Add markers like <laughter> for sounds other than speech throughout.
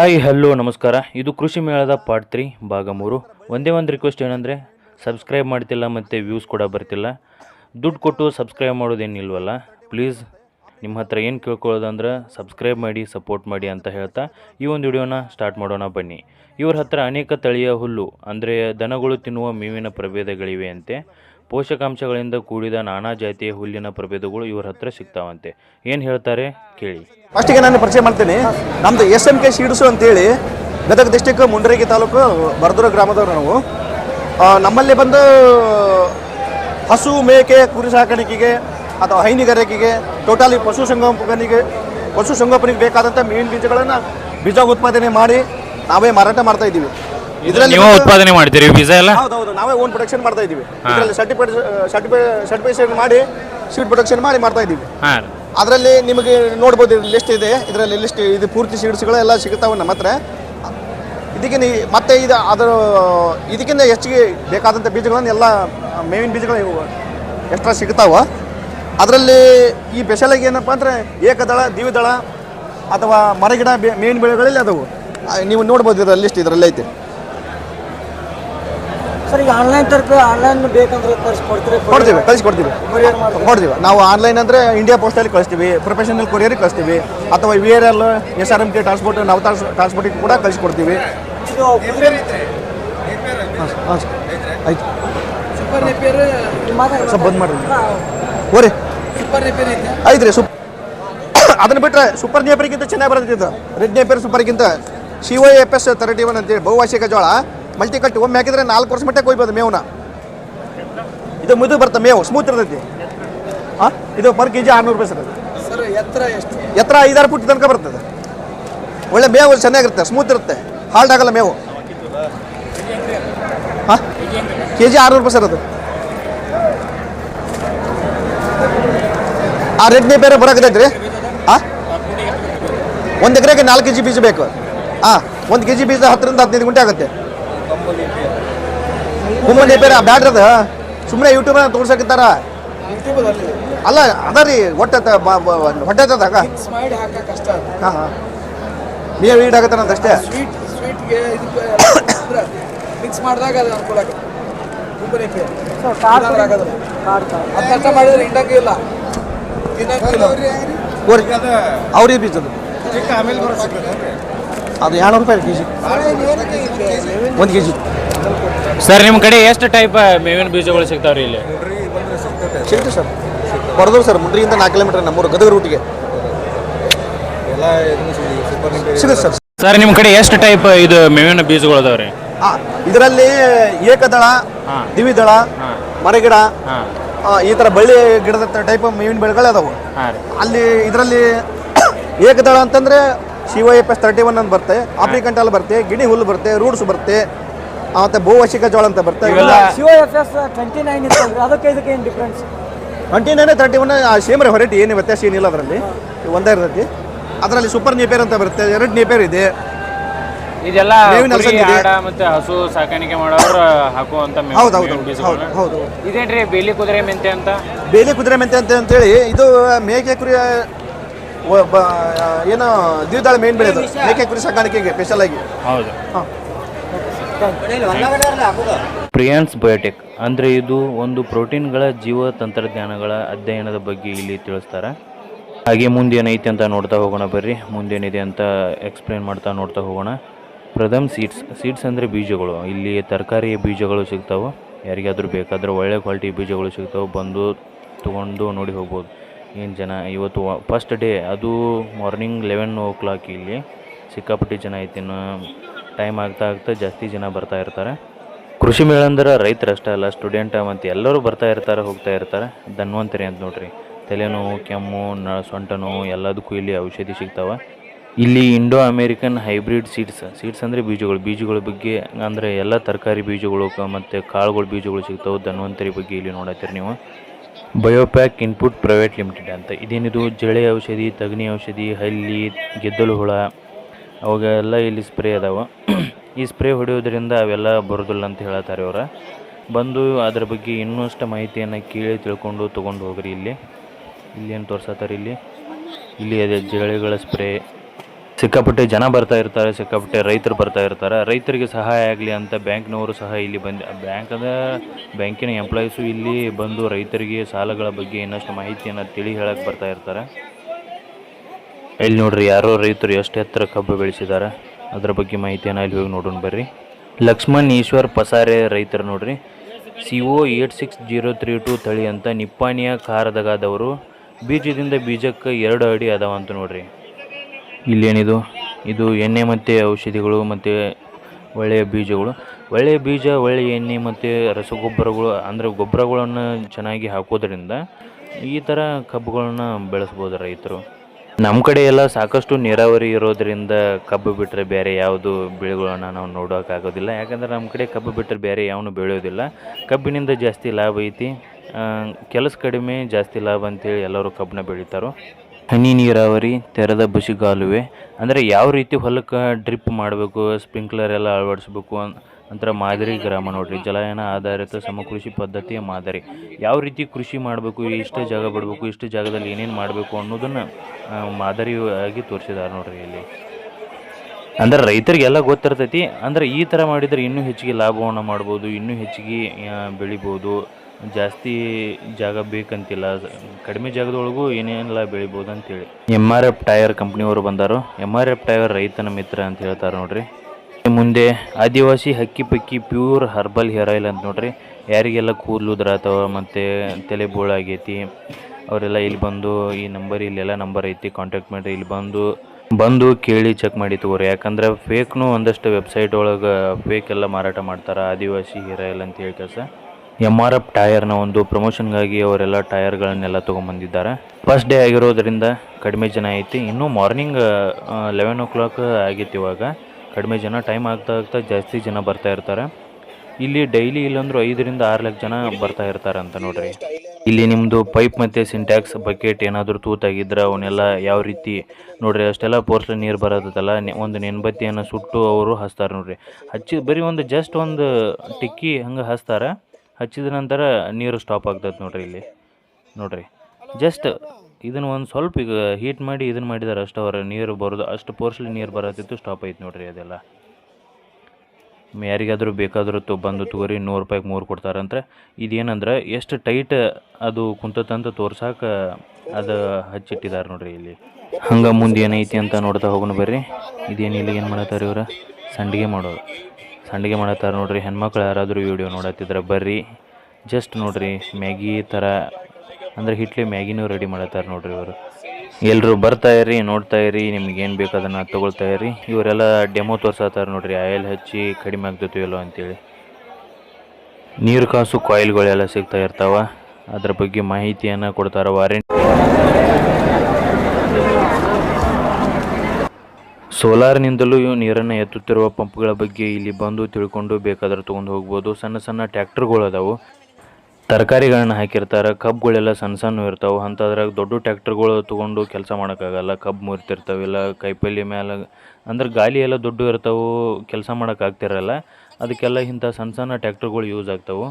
Hi, hello, ನಮಸ್ಕಾರ. ಇದು ಕೃಷಿ ಮೇಳದ ಪಾರ್ಟ್ ತ್ರೀ ಭಾಗ ಮೂರು. ಒಂದೇ ಒಂದು ರಿಕ್ವೆಸ್ಟ್ ಏನಂದರೆ ಸಬ್ಸ್ಕ್ರೈಬ್ ಮಾಡ್ತಿಲ್ಲ ಮತ್ತು ವ್ಯೂಸ್ ಕೂಡ ಬರ್ತಿಲ್ಲ. ದುಡ್ಡು ಕೊಟ್ಟು ಸಬ್ಸ್ಕ್ರೈಬ್ ಮಾಡೋದೇನಿಲ್ವಲ್ಲ ಪ್ಲೀಸ್ ನಿಮ್ಮ ಹತ್ರ ಏನು ಕೇಳ್ಕೊಳ್ಳೋದಂದ್ರೆ ಸಬ್ಸ್ಕ್ರೈಬ್ ಮಾಡಿ ಸಪೋರ್ಟ್ ಮಾಡಿ ಅಂತ ಹೇಳ್ತಾ ಈ ಒಂದು ವಿಡಿಯೋನ ಸ್ಟಾರ್ಟ್ ಮಾಡೋಣ ಬನ್ನಿ. ಇವ್ರ ಹತ್ರ ಅನೇಕ ತಳಿಯ ಹುಲ್ಲು, ಅಂದರೆ ದನಗಳು ತಿನ್ನುವ ಮೇವಿನ ಪ್ರಭೇದಗಳಿವೆ ಅಂತೆ. ಪೋಷಕಾಂಶಗಳಿಂದ ಕೂಡಿದ ನಾನಾ ಜಾತಿಯ ಹುಲ್ಲಿನ ಪ್ರಭೇದಗಳು ಇವ್ರ ಹತ್ರ ಸಿಗ್ತಾವಂತೆ. ಏನು ಹೇಳ್ತಾರೆ? ಕೇಳಿ. ಫಸ್ಟಿಗೆ ನಾನು ಪರಿಚಯ ಮಾಡ್ತೀನಿ. ನಮ್ದು ಎಸ್ ಎಂ ಕೆ ಶೀಡ್ಸು ಅಂತೇಳಿ ಗದಗ ಡಿಸ್ಟಿಕ್ ಮುಂಡರಗಿ ತಾಲೂಕು ಬರ್ದೂರ ಗ್ರಾಮದವರು ನಾವು. ನಮ್ಮಲ್ಲಿ ಬಂದು ಹಸು, ಮೇಕೆ, ಕುರಿ ಸಾಕಾಣಿಕೆಗೆ ಅಥವಾ ಹೈನುಗಾರಿಕೆಗೆ ಟೋಟಲಿ ಪಶು ಸಂಗೋಪನೆಗೆ ಪಶು ಸಂಗೋಪನೆಗೆ ಬೇಕಾದಂಥ ಮೇವಿನ ಬೀಜಗಳನ್ನು ಬೀಜ ಉತ್ಪಾದನೆ ಮಾಡಿ ನಾವೇ ಮಾರಾಟ ಮಾಡ್ತಾ ಇದ್ದೀವಿ. ಇದರಲ್ಲಿ ನೀವು ಉತ್ಪಾದನೆ ಮಾಡ್ತೀರಿ ಬೀಜ ಎಲ್ಲ? ಹೌದೌದು ನಾವೇ ಓನ್ ಪ್ರೊಡಕ್ಷನ್ ಮಾಡ್ತಾ ಇದ್ದೀವಿ. ಇದರಲ್ಲಿ ಸರ್ಟಿಫೈಡ್ ಸರ್ಟಿಫೈ ಸರ್ಟಿಫಿಕೇಶನ್ ಮಾಡಿ ಸೀಡ್ ಪ್ರೊಡಕ್ಷನ್ ಮಾಡಿ ಮಾಡ್ತಾ ಇದ್ದೀವಿ. ಹಾಂ. ಅದರಲ್ಲಿ ನಿಮಗೆ ನೋಡ್ಬೋದು ಲಿಸ್ಟ್ ಇದೆ. ಇದರಲ್ಲಿ ಲಿಸ್ಟ್ ಇದು ಪೂರ್ತಿ ಸ್ವೀಟ್ಸ್ಗಳೆಲ್ಲ ಎಲ್ಲ ಸಿಗ್ತಾವೆ ನಮ್ಮ ಹತ್ರ. ಇದಕ್ಕೆ ನೀ ಮತ್ತೆ ಇದು ಅದರ ಇದಕ್ಕಿಂತ ಹೆಚ್ಚಿಗೆ ಬೇಕಾದಂಥ ಬೀಜಗಳನ್ನು ಎಲ್ಲ ಮೇವಿನ ಬೀಜಗಳು ಎಕ್ಸ್ಟ್ರಾ ಸಿಗ್ತಾವೆ ಅದರಲ್ಲಿ ಈ ಸ್ಪೆಷಲಾಗಿ ಏನಪ್ಪ ಅಂದರೆ ಏಕದಳ ದ್ವಿದಳ ಅಥವಾ ಮರಗಿಡ ಮೇವಿನ ಬೆಳೆಗಳಲ್ಲಿ ಅದಾವು. ನೀವು ನೋಡ್ಬೋದು ಇದರ ಲಿಸ್ಟ್ ಇದರಲ್ಲಿ ಐತೆ. ಸರ್ ಈಗ ಆನ್ಲೈನ್ ತರಕ ಆನ್ಲೈನ್ ಬೇಕಂದ್ರೆ ಕೊಡ್ತೀವಿ ಕಳಿಸ್ಕೊಡ್ತೀವಿ ಕೊರಿಯರ್ ಮಾಡ್ತೀವಿ ಕೊಡ್ತೀವಿ. ನಾವು ಆನ್ಲೈನ್ ಅಂದರೆ ಇಂಡಿಯಾ ಪೋಸ್ಟಲ್ಲಿ ಕಳಿಸ್ತೀವಿ ಪ್ರೊಫೆಷನಲ್ ಕೊರಿಯರ್ ಕಳಿಸ್ತೀವಿ ಅಥವಾ V R L S R M K transport ನಾವು ಟ್ರಾನ್ಸ್ಪೋರ್ಟಿಗೆ ಕೂಡ ಕಳಿಸ್ಕೊಡ್ತೀವಿ ಆಯ್ತು. ಸ್ವಲ್ಪ ಬಂದ್ ಮಾಡಿರಿ. ಓರಿ ಐತೆ ರೀ ಸೂಪ್ <coughs> ಅದನ್ನ ಬಿಟ್ಟರೆ ಸೂಪರ್ ನೇಪರ್ಗಿಂತ ಚೆನ್ನಾಗಿ ಬರುತ್ತೆ ಇದು. Red ನೇಪರ್ ಸೂಪರ್ಗಿಂತ C O F S thirty one ಅಂತೇಳಿ ಬಹುವಾರ್ಷಿಕ ಜೋಳ. ಮಲ್ಟಿ ಕಟ್ ಒಮ್ಮೆ ಹಾಕಿದ್ರೆ ನಾಲ್ಕು ವರ್ಷ ಮಟ್ಟ ಕೊಯ್ಬೋದು ಮೇವನ. ಇದು ಮುದು ಬರ್ತದೆ ಮೇವು ಸ್ಮೂತ್ ಇರ್ತೈತಿ. ಹಾಂ ಇದು ಪರ್ ಕೆ ಜಿ ಆರ್ನೂರು ರೂಪಾಯಿ ಸರ್ ಎತ್ತರ ಎಷ್ಟು? ಎತ್ತರ ಐದಾರು ಫುಟ್ ತನಕ ಬರ್ತದೆ. ಒಳ್ಳೆ ಮೇವು ಚೆನ್ನಾಗಿರುತ್ತೆ ಸ್ಮೂತ್ ಇರುತ್ತೆ. ಹಾಲ್ಡ್ ಆಗಲ್ಲ ಮೇವು. ಹಾಂ ಕೆ ಜಿ ಆರ್ನೂರು ರೂಪಾಯಿ ಸರ್ ಅದು. ಆ ರೆಡ್ ಬೇರೆ ಬರೋಕತ್ತೈತೆ ರೀ ಹಾಂ ಒಂದು ಎಕರೆಗೆ ನಾಲ್ಕು ಕೆ ಜಿ ಬೀಜ ಬೇಕು. ಹಾಂ ಒಂದು ಕೆ ಜಿ ಬೀಜ ಹತ್ತರಿಂದ ಹದಿನೈದು ಗುಂಟೆ ಆಗುತ್ತೆ. ಕುಂಬ ನೇಪೇರ ಅದ. ಸುಮ್ಮನೆ ಯೂಟ್ಯೂಬ್ನಾಗ ತೋರ್ಸಕಿತ್ತಾರ ಅಲ್ಲ. ಅದ ರೀ ಹೊಟ್ಟೆ ಹೊಟ್ಟೆ ಕಷ್ಟ ಹಾಂ ಹಾಂ. ಮೇವು ಈಡ್ ಆಗತ್ತಾನಂತ ಅಷ್ಟೇ? ಸ್ವೀಟ್ ಸ್ವೀಟ್ಗೆ ಇದಕ್ಕೆ ಮಿಕ್ಸ್ ಮಾಡಿದಾಗ ಅದು ಅನುಕೂಲ ಆಗುತ್ತೆ ಸೂಪರ್ ನೆಪಿಯರ್ ಇಲ್ಲಾಂದ್ರೆ ಆಗೋದಿಲ್ಲ ಅದು ಕಷ್ಟ ಮಾಡಿದ್ರೆ ಇಲ್ಲ. ಇಲ್ಲ ಆಮೇಲೆ ಅವ್ರಿಗೆ ಬೀಜದು ಅದು ಎರಡು ರೂಪಾಯಿ ಕೆ ಜಿ ಒಂದು ಕೆ ಜಿ ಸರ್ ನಿಮ್ಮ ಕಡೆ ಎಷ್ಟು ಟೈಪ್ ಮೇವಿನ ಬೀಜಗಳು ಸಿಗ್ತಾವ್ರಿ ಇಲ್ಲಿ? ಸಿಗ್ತೀವಿ ಸರ್. ಹೊಡೆದ್ರು ಸರ್ ಮುಂಡ್ರಿಯಿಂದ ನಾಲ್ಕು ಕಿಲೋಮೀಟರ್ ನಮ್ಮೂರು ಗದಗ ರೂಟಿಗೆ ಸಿಗುತ್ತೆ ಸರ್. ಸರ್ ನಿಮ್ಮ ಕಡೆ ಎಷ್ಟು ಟೈಪ್ ಇದು ಮೇವಿನ ಬೀಜಗಳು ಅದಾವ್ರಿ? ಇದರಲ್ಲಿ ಏಕದಳ ದಿವಿದಳ ಮರಗಿಡ ಈ ಥರ ಬಳ್ಳಿ ಗಿಡದ ಟೈಪ್ ಮೇವಿನ ಬೆಳೆಗಳು ಅದಾವು. ಅಲ್ಲಿ ಇದರಲ್ಲಿ ಏಕದಳ ಅಂತಂದ್ರೆ C O F S thirty one ಅಂತ ಬರುತ್ತೆ ಆಪ್ರಿಕಂಟಲ್ ಬರುತ್ತೆ ಗಿಣಿ ಹುಲ್ಲು ಬರುತ್ತೆ ರೂಟ್ಸ್ ಬರುತ್ತೆ ಮತ್ತೆ ಬಹುವಾರ್ಷಿಕ ಜೋಳ ಅಂತ ಬರುತ್ತೆ. O F S twenty nine ಇತ್ತು ಅದಕ್ಕೆ ಇದಕ್ಕೆ ಏನು difference twenty nine thirty one same ಹೊರಟಿ ಏನು ವ್ಯತ್ಯಾಸ ಏನಿಲ್ಲ ಅದರಲ್ಲಿ. ಒಂದೇ ಇರ್ತೈತಿ. ಅದರಲ್ಲಿ ಸೂಪರ್ ನೇಪೇರ್ ಅಂತ ಬರುತ್ತೆ ಎರಡು ನೇಪೇರ್ ಇದೆ. ಇದೆಲ್ಲ ಮತ್ತೆ ಹಸು ಸಾಕಾಣಿಕೆ ಮಾಡೋರು ಹಾಕುವಂತ ಇದೇನ್ರಿ ಬೇಲಿ ಕುದುರೆ ಮೆಂತೆ ಅಂತ? ಬೇಲಿ ಕುದುರೆ ಮೆಂತೆ ಅಂತ ಹೇಳಿ ಇದು ಮೇಕೆ ಕುರಿ ಒ- ಬ- ಏನು ದ್ವಿದಳ ಮೇನ್ ಬೆಳೆಯೋದು ಮೇಕೆ ಕುರಿ ಸಾಕಾಣಿಕೆಗೆ ಸ್ಪೆಷಲ್ ಆಗಿ. ಹೌದು. ಹಾಂ. ಪ್ರಿಯಾನ್ಸ್ ಬಯೋಟೆಕ್. ಅಂದರೆ ಇದು ಒಂದು ಪ್ರೋಟೀನ್ಗಳ ಜೀವ ತಂತ್ರಜ್ಞಾನಗಳ ಅಧ್ಯಯನದ ಬಗ್ಗೆ ಇಲ್ಲಿ ತಿಳಿಸ್ತಾರೆ. ಹಾಗೆ ಮುಂದೇನೈತೆ ಅಂತ ನೋಡ್ತಾ ಹೋಗೋಣ ಬರ್ರಿ. ಮುಂದೇನಿದೆ ಅಂತ ಎಕ್ಸ್ಪ್ಲೇನ್ ಮಾಡ್ತಾ ನೋಡ್ತಾ ಹೋಗೋಣ. ಪ್ರಥಮ್ ಸೀಡ್ಸ್ ಸೀಡ್ಸ್ ಅಂದರೆ ಬೀಜಗಳು. ಇಲ್ಲಿ ತರಕಾರಿ ಬೀಜಗಳು ಸಿಗ್ತಾವೆ. ಯಾರಿಗಾದ್ರೂ ಬೇಕಾದ್ರೆ ಒಳ್ಳೆ ಕ್ವಾಲಿಟಿ ಬೀಜಗಳು ಸಿಗ್ತಾವೆ. ಬಂದು ತೊಗೊಂಡು ನೋಡಿ ಹೋಗ್ಬೋದು. ಏನು ಜನ, ಇವತ್ತು ಫಸ್ಟ್ ಡೇ ಅದು ಮಾರ್ನಿಂಗ್ ಲೆವೆನ್ ಓ ಕ್ಲಾಕ್ ಇಲ್ಲಿ ಸಿಕ್ಕಾಪಟ್ಟಿ ಜನ ಐತಿ ಟೈಮ್ ಆಗ್ತಾ ಆಗ್ತಾ ಜಾಸ್ತಿ ಜನ ಬರ್ತಾ ಇರ್ತಾರೆ. ಕೃಷಿ ಮೇಳ ಅಂದ್ರೆ ರೈತರಷ್ಟೇ ಅಲ್ಲ ಸ್ಟೂಡೆಂಟ್ ಮತ್ತು ಎಲ್ಲರೂ ಬರ್ತಾ ಇರ್ತಾರೆ, ಹೋಗ್ತಾ ಇರ್ತಾರೆ. ಧನ್ವಂತರಿ ಅಂತ ನೋಡ್ರಿ. ತಲೆನೋವು, ಕೆಮ್ಮು, ನ, ಸೊಂಟ ನೋವು ಎಲ್ಲದಕ್ಕೂ ಇಲ್ಲಿ ಔಷಧಿ ಸಿಗ್ತಾವೆ. ಇಲ್ಲಿ Indo American hybrid seeds seeds ಅಂದರೆ ಬೀಜಗಳು. ಬೀಜಗಳ ಬಗ್ಗೆ ಅಂದರೆ ಎಲ್ಲ ತರಕಾರಿ ಬೀಜಗಳು ಮತ್ತು ಕಾಳುಗಳ ಬೀಜಗಳು ಸಿಗ್ತಾವೆ. ಧನ್ವಂತರಿ ಬಗ್ಗೆ ಇಲ್ಲಿ ನೋಡತ್ತೀರಿ ನೀವು. ಬಯೋಪ್ಯಾಕ್ ಇನ್ಪುಟ್ ಪ್ರೈವೇಟ್ ಲಿಮಿಟೆಡ್ ಅಂತ. ಇದೇನಿದು ಜಳೆ ಔಷಧಿ ತಗಣಿ ಔಷಧಿ, ಹಲ್ಲಿ, ಗೆದ್ದಲು ಹುಳ, ಅವಾಗೆಲ್ಲ ಇಲ್ಲಿ ಸ್ಪ್ರೇ ಅದಾವ. ಈ ಸ್ಪ್ರೇ ಹೊಡೆಯೋದ್ರಿಂದ ಅವೆಲ್ಲ ಬರೋದಿಲ್ಲ ಅಂತ ಹೇಳತ್ತಾರೆ ಅವರ. ಬಂದು ಅದ್ರ ಬಗ್ಗೆ ಇನ್ನಷ್ಟು ಮಾಹಿತಿಯನ್ನು ಕೇಳಿ ತಿಳ್ಕೊಂಡು ತೊಗೊಂಡು ಹೋಗ್ರಿ ಇಲ್ಲಿ. ಇಲ್ಲಿ ಏನು ತೋರ್ಸತ್ತಾರೆ ಇಲ್ಲಿ? ಇಲ್ಲಿ ಅದೇ ಜಳೆಗಳ ಸ್ಪ್ರೇ. ಸಿಕ್ಕಾಪಟ್ಟೆ ಜನ ಬರ್ತಾ ಇರ್ತಾರೆ, ಸಿಕ್ಕಾಪಟ್ಟೆ ರೈತರು ಬರ್ತಾ ಇರ್ತಾರೆ. ರೈತರಿಗೆ ಸಹಾಯ ಆಗಲಿ ಅಂತ ಬ್ಯಾಂಕ್ನವರು ಸಹ ಇಲ್ಲಿ ಬಂದು ಬ್ಯಾಂಕದ ಬ್ಯಾಂಕಿನ ಎಂಪ್ಲಾಯೀಸು ಇಲ್ಲಿ ಬಂದು ರೈತರಿಗೆ ಸಾಲಗಳ ಬಗ್ಗೆ ಇನ್ನಷ್ಟು ಮಾಹಿತಿಯನ್ನು ತಿಳಿ ಹೇಳಕ್ಕೆ ಬರ್ತಾ ಇರ್ತಾರೆ. ಇಲ್ಲಿ ನೋಡ್ರಿ ಯಾರೋ ರೈತರು ಎಷ್ಟು ಎತ್ತರ ಕಬ್ಬು ಬೆಳೆಸಿದ್ದಾರೆ ಅದರ ಬಗ್ಗೆ ಮಾಹಿತಿಯನ್ನು ಇಲ್ಲಿ ಹೋಗಿ ನೋಡೋಣ ಬರ್ರಿ. ಲಕ್ಷ್ಮಣ್ ಈಶ್ವರ್ ಪಸಾರೆ ರೈತರು ನೋಡ್ರಿ. C O eight six zero three two ತಳಿ ಅಂತ ನಿಪ್ಪಾಣಿಯ ಕಾರದಗಾದವರು ಬೀಜದಿಂದ ಬೀಜಕ್ಕೆ ಎರಡು ಅಡಿ ಅದಾವಂತ ನೋಡ್ರಿ. ಇಲ್ಲೇನಿದು? ಇದು ಎಣ್ಣೆ ಮತ್ತು ಔಷಧಿಗಳು ಮತ್ತು ಒಳ್ಳೆಯ ಬೀಜಗಳು. ಒಳ್ಳೆಯ ಬೀಜ, ಒಳ್ಳೆಯ ಎಣ್ಣೆ ಮತ್ತು ರಸಗೊಬ್ಬರಗಳು, ಅಂದರೆ ಗೊಬ್ಬರಗಳನ್ನು ಚೆನ್ನಾಗಿ ಹಾಕೋದ್ರಿಂದ ಈ ಥರ ಕಬ್ಬುಗಳನ್ನ ಬೆಳೆಸ್ಬೋದು ರೈತರು. ನಮ್ಮ ಕಡೆ ಎಲ್ಲ ಸಾಕಷ್ಟು ನೀರಾವರಿ ಇರೋದರಿಂದ ಕಬ್ಬು ಬಿಟ್ಟರೆ ಬೇರೆ ಯಾವುದು ಬೆಳೆಗಳನ್ನು ನಾವು ನೋಡೋಕ್ಕಾಗೋದಿಲ್ಲ ಯಾಕಂದ್ರೆ ನಮ್ಮ ಕಡೆ ಕಬ್ಬು ಬಿಟ್ಟರೆ ಬೇರೆ ಯಾವನು ಬೆಳೆಯೋದಿಲ್ಲ. ಕಬ್ಬಿನಿಂದ ಜಾಸ್ತಿ ಲಾಭ ಐತಿ. ಕೆಲಸ ಕಡಿಮೆ ಜಾಸ್ತಿ ಲಾಭ ಅಂತೇಳಿ ಎಲ್ಲರೂ ಕಬ್ಬನ್ನ ಬೆಳಿತಾರೋ. ಹನಿ ನೀರಾವರಿ, ತೆರೆದ ಬಸಿಗಾಲುವೆ, ಅಂದರೆ ಯಾವ ರೀತಿ ಹೊಲಕ್ಕೆ ಡ್ರಿಪ್ ಮಾಡಬೇಕು ಸ್ಪ್ರಿಂಕ್ಲರ್ ಎಲ್ಲ ಅಳವಡಿಸ್ಬೇಕು ಅಂತರ ಮಾದರಿ ಗ್ರಾಮ ನೋಡ್ರಿ. ಜಲಾಯನ ಆಧಾರಿತ ಸಮಕೃಷಿ ಪದ್ಧತಿಯ ಮಾದರಿ. ಯಾವ ರೀತಿ ಕೃಷಿ ಮಾಡಬೇಕು, ಇಷ್ಟು ಜಾಗ ಬಿಡಬೇಕು, ಇಷ್ಟು ಜಾಗದಲ್ಲಿ ಏನೇನು ಮಾಡಬೇಕು ಅನ್ನೋದನ್ನು ಮಾದರಿಯಾಗಿ ತೋರಿಸಿದ್ದಾರೆ ನೋಡ್ರಿ ಇಲ್ಲಿ. ಅಂದ್ರೆ ರೈತರಿಗೆಲ್ಲ ಗೊತ್ತಿರ್ತೈತಿ, ಅಂದ್ರೆ ಈ ಥರ ಮಾಡಿದರೆ ಇನ್ನೂ ಹೆಚ್ಚಿಗೆ ಲಾಭವನ್ನು ಮಾಡ್ಬೋದು, ಇನ್ನೂ ಹೆಚ್ಚಿಗೆ ಬೆಳಿಬೋದು. ಜಾಸ್ತಿ ಜಾಗ ಬೇಕಂತಿಲ್ಲ. ಕಡಿಮೆ ಜಾಗದೊಳಗೂ ಏನೇನೆಲ್ಲ ಬೆಳಿಬೋದು ಅಂತೇಳಿ ಎಂ ಆರ್ ಎಫ್ ಟೈರ್ ಕಂಪ್ನಿಯವರು ಬಂದಾರು. ಎಂ ಆರ್ ಎಫ್ ಟೈರ್ ರೈತನ ಮಿತ್ರ ಅಂತ ಹೇಳ್ತಾರೆ ನೋಡ್ರಿ. ಮುಂದೆ ಆದಿವಾಸಿ ಹಕ್ಕಿ ಪಕ್ಕಿ ಪ್ಯೂರ್ ಹರ್ಬಲ್ ಹೇರ್ ಆಯಿಲ್ ಅಂತ ನೋಡ್ರಿ. ಯಾರಿಗೆಲ್ಲ ಕೂದಲು ಅಥವಾ ಮತ್ತು ತಲೆ ಬೋಳಾಗೈತಿ ಅವರೆಲ್ಲ ಇಲ್ಲಿ ಬಂದು ಈ ನಂಬರ್ ಇಲ್ಲೆಲ್ಲ ನಂಬರ್ ಐತಿ ಕಾಂಟ್ಯಾಕ್ಟ್ ಮಾಡಿರಿ. ಇಲ್ಲಿ ಬಂದು ಬಂದು ಕೇಳಿ ಚೆಕ್ ಮಾಡಿ ತಗೋರಿ. ಯಾಕಂದ್ರೆ ಫೇಕ್ನು ಒಂದಷ್ಟು ವೆಬ್ಸೈಟ್ ಒಳಗೆ ಫೇಕ್ ಎಲ್ಲ ಮಾರಾಟ ಮಾಡ್ತಾರೆ ಆದಿವಾಸಿ ಹೇರ್ ಅಂತ ಹೇಳಿ ಕೆಲಸ. ಎಂ ಆರ್ ಎಫ್ ಟೈರ್ನ ಒಂದು ಪ್ರಮೋಷನ್ಗಾಗಿ ಅವರೆಲ್ಲ ಟೈರ್ಗಳನ್ನೆಲ್ಲ ತೊಗೊಂಬಂದಿದ್ದಾರೆ. ಫಸ್ಟ್ ಡೇ ಆಗಿರೋದರಿಂದ ಕಡಿಮೆ ಜನ ಐತಿ. ಇನ್ನೂ ಮಾರ್ನಿಂಗ್ ಲೆವೆನ್ ಓ ಕ್ಲಾಕ್ ಆಗಿತ್ತು ಇವಾಗ. ಕಡಿಮೆ ಜನ ಟೈಮ್ ಆಗ್ತಾ ಆಗ್ತಾ ಜಾಸ್ತಿ ಜನ ಬರ್ತಾ ಇರ್ತಾರೆ. ಇಲ್ಲಿ ಡೈಲಿ ಇಲ್ಲಾಂದ್ರೆ ಐದರಿಂದ ಆರು ಲಕ್ಷ ಜನ ಬರ್ತಾ ಇರ್ತಾರೆ ಅಂತ ನೋಡ್ರಿ. ಇಲ್ಲಿ ನಿಮ್ಮದು ಪೈಪ್ ಮತ್ತು ಸಿಂಟ್ಯಾಕ್ಸ್ ಬಕೆಟ್ ಏನಾದರೂ ತೂತಾಗಿದ್ರೆ ಅವನ್ನೆಲ್ಲ ಯಾವ ರೀತಿ ನೋಡ್ರಿ, ಅಷ್ಟೆಲ್ಲ ಪೋರ್ಸ್ಲ ನೀರು ಬರೋದಲ್ಲ ಒಂದು ನೆನ್ಬತ್ತಿಯನ್ನು ಸುಟ್ಟು ಅವರು ಹಚ್ತಾರೆ ನೋಡ್ರಿ. ಹಚ್ಚಿ ಬರೀ ಒಂದು ಜಸ್ಟ್ ಒಂದು ಟಿಕ್ಕಿ ಹಂಗೆ ಹಚ್ತಾರೆ. ಹಚ್ಚಿದ ನಂತರ ನೀರು ಸ್ಟಾಪ್ ಆಗ್ತದೆ ನೋಡ್ರಿ ಇಲ್ಲಿ. ನೋಡ್ರಿ. ಜಸ್ಟ್ ಇದನ್ನು ಒಂದು ಸ್ವಲ್ಪ ಈಗ ಹೀಟ್ ಮಾಡಿ ಇದನ್ನು ಮಾಡಿದ್ದಾರೆ ಅಷ್ಟು ಅವರ. ನೀರು ಬರೋದು ಅಷ್ಟು ಪೋರ್ಸ್ಲಿ ನೀರು ಬರತ್ತಿತ್ತು ಸ್ಟಾಪ್ ಐತೆ ನೋಡ್ರಿ ಅದೆಲ್ಲ. ಯಾರಿಗಾದರೂ ಬೇಕಾದರೂ ತು ಬಂದು ತಗೋರಿ, ನೂರು ರೂಪಾಯಿಗೆ ಮೂರು ಕೊಡ್ತಾರಂದ್ರೆ ಇದೇನಂದ್ರೆ ಎಷ್ಟು ಟೈಟ್ ಅದು ಕುಂತತಂತ ತೋರ್ಸಾಕ ಅದು ಹಚ್ಚಿಟ್ಟಿದ್ದಾರೆ ನೋಡ್ರಿ ಇಲ್ಲಿ. ಹಂಗೆ ಮುಂದೆ ಏನೈತಿ ಅಂತ ನೋಡ್ತಾ ಹೋಗೋಣ ಬರ್ರಿ. ಇದೇನು ಇಲ್ಲಿ ಏನು ಮಾಡತ್ತಾರೆ ಇವ್ರು ಸಂಡಿಗೆ ಮಾಡೋದು ಸಂಡಿಗೆ ಮಾಡತ್ತಾರೆ ನೋಡ್ರಿ. ಹೆಣ್ಮಕ್ಳು ಯಾರಾದರೂ ವಿಡಿಯೋ ನೋಡತ್ತಿದ್ರೆ ಬರ್ರಿ. ಜಸ್ಟ್ ನೋಡ್ರಿ ಮ್ಯಾಗಿ ಥರ ಅಂದ್ರೆ ಹಿಟ್ಲಿ ಮ್ಯಾಗಿನೂ ರೆಡಿ ಮಾಡತ್ತಾರೆ ನೋಡ್ರಿ ಇವರು. ಎಲ್ಲರೂ ಬರ್ತಾ ಇರ್ರಿ, ನೋಡ್ತಾ ಇರಿ ನಿಮ್ಗೆ ಏನು ಬೇಕು ಅದನ್ನು ತೊಗೊಳ್ತಾ ಇರಿ ಇವರೆಲ್ಲ ಡೆಮೋ ತೋರ್ಸತ್ತಾರೆ ನೋಡ್ರಿ, ಆಯಿಲ್ ಹಚ್ಚಿ ಕಡಿಮೆ ಆಗ್ತೈತೋ ಇಲ್ಲೋ ಅಂತೇಳಿ. ನೀರು ಕಾಸು ಕಾಯಿಲ್ಗಳೆಲ್ಲ ಸಿಗ್ತಾ ಇರ್ತಾವ. ಅದ್ರ ಬಗ್ಗೆ ಮಾಹಿತಿಯನ್ನು ಕೊಡ್ತಾರೆ ವಾರಂಟಿ ಸೋಲಾರ್ನಿಂದಲೂ ನೀರನ್ನು ಎತ್ತುತ್ತಿರುವ ಪಂಪ್ಗಳ ಬಗ್ಗೆ ಇಲ್ಲಿ ಬಂದು ತಿಳ್ಕೊಂಡು ಬೇಕಾದ್ರೆ ತೊಗೊಂಡು ಹೋಗ್ಬೋದು. ಸಣ್ಣ ಸಣ್ಣ ಟ್ಯಾಕ್ಟರ್ಗಳು ಅದಾವು ತರಕಾರಿಗಳನ್ನ ಹಾಕಿರ್ತಾರೆ ಕಬ್ಬುಗಳೆಲ್ಲ ಸಣ್ಣ ಸಣ್ಣ ಇರ್ತಾವೆ. ಅಂಥದ್ರಾಗ ದೊಡ್ಡ ಟ್ಯಾಕ್ಟರ್ಗಳು ತೊಗೊಂಡು ಕೆಲಸ ಮಾಡೋಕ್ಕಾಗಲ್ಲ. ಕಬ್ಬು ಮುರಿತಿರ್ತಾವೆಲ್ಲ ಕೈಪಲ್ಲಿ ಮೇಲೆ ಅಂದ್ರೆ ಗಾಲಿ ಎಲ್ಲ ದೊಡ್ಡ ಇರ್ತಾವೆ, ಕೆಲಸ ಮಾಡೋಕ್ಕಾಗ್ತಿರಲ್ಲ ಅದಕ್ಕೆಲ್ಲ ಇಂಥ ಸಣ್ಣ ಸಣ್ಣ ಟ್ಯಾಕ್ಟರ್ಗಳು ಯೂಸ್ ಆಗ್ತಾವೆ.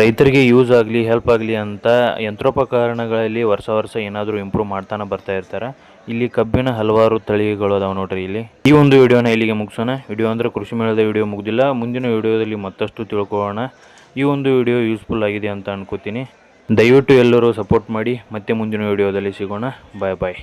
ರೈತರಿಗೆ ಯೂಸ್ ಆಗಲಿ ಹೆಲ್ಪ್ ಆಗಲಿ ಅಂತ ಯಂತ್ರೋಪಕರಣಗಳಲ್ಲಿ ವರ್ಷ ವರ್ಷ ಏನಾದರೂ ಇಂಪ್ರೂವ್ ಮಾಡ್ತಾನೆ ಬರ್ತಾ ಇರ್ತಾರೆ. ಇಲ್ಲಿ ಕಬ್ಬಿನ ಹಲವಾರು ತಳಿಗಳು ಅದಾವೆ ನೋಡ್ರಿ ಇಲ್ಲಿ. ಈ ಒಂದು ವಿಡಿಯೋನ ಇಲ್ಲಿಗೆ ಮುಗಿಸೋಣ. ವಿಡಿಯೋ ಅಂದರೆ ಕೃಷಿ ಮೇಳದ ವಿಡಿಯೋ ಮುಗ್ದಿಲ್ಲ. ಮುಂದಿನ ವಿಡಿಯೋದಲ್ಲಿ ಮತ್ತಷ್ಟು ತಿಳ್ಕೊಳ್ಳೋಣ. ಈ ಒಂದು ವಿಡಿಯೋ ಯೂಸ್ಫುಲ್ ಆಗಿದೆ ಅಂತ ಅನ್ಕೋತೀನಿ. ದಯವಿಟ್ಟು ಎಲ್ಲರೂ ಸಪೋರ್ಟ್ ಮಾಡಿ. ಮತ್ತೆ ಮುಂದಿನ ವಿಡಿಯೋದಲ್ಲಿ ಸಿಗೋಣ. ಬಾಯ್ ಬಾಯ್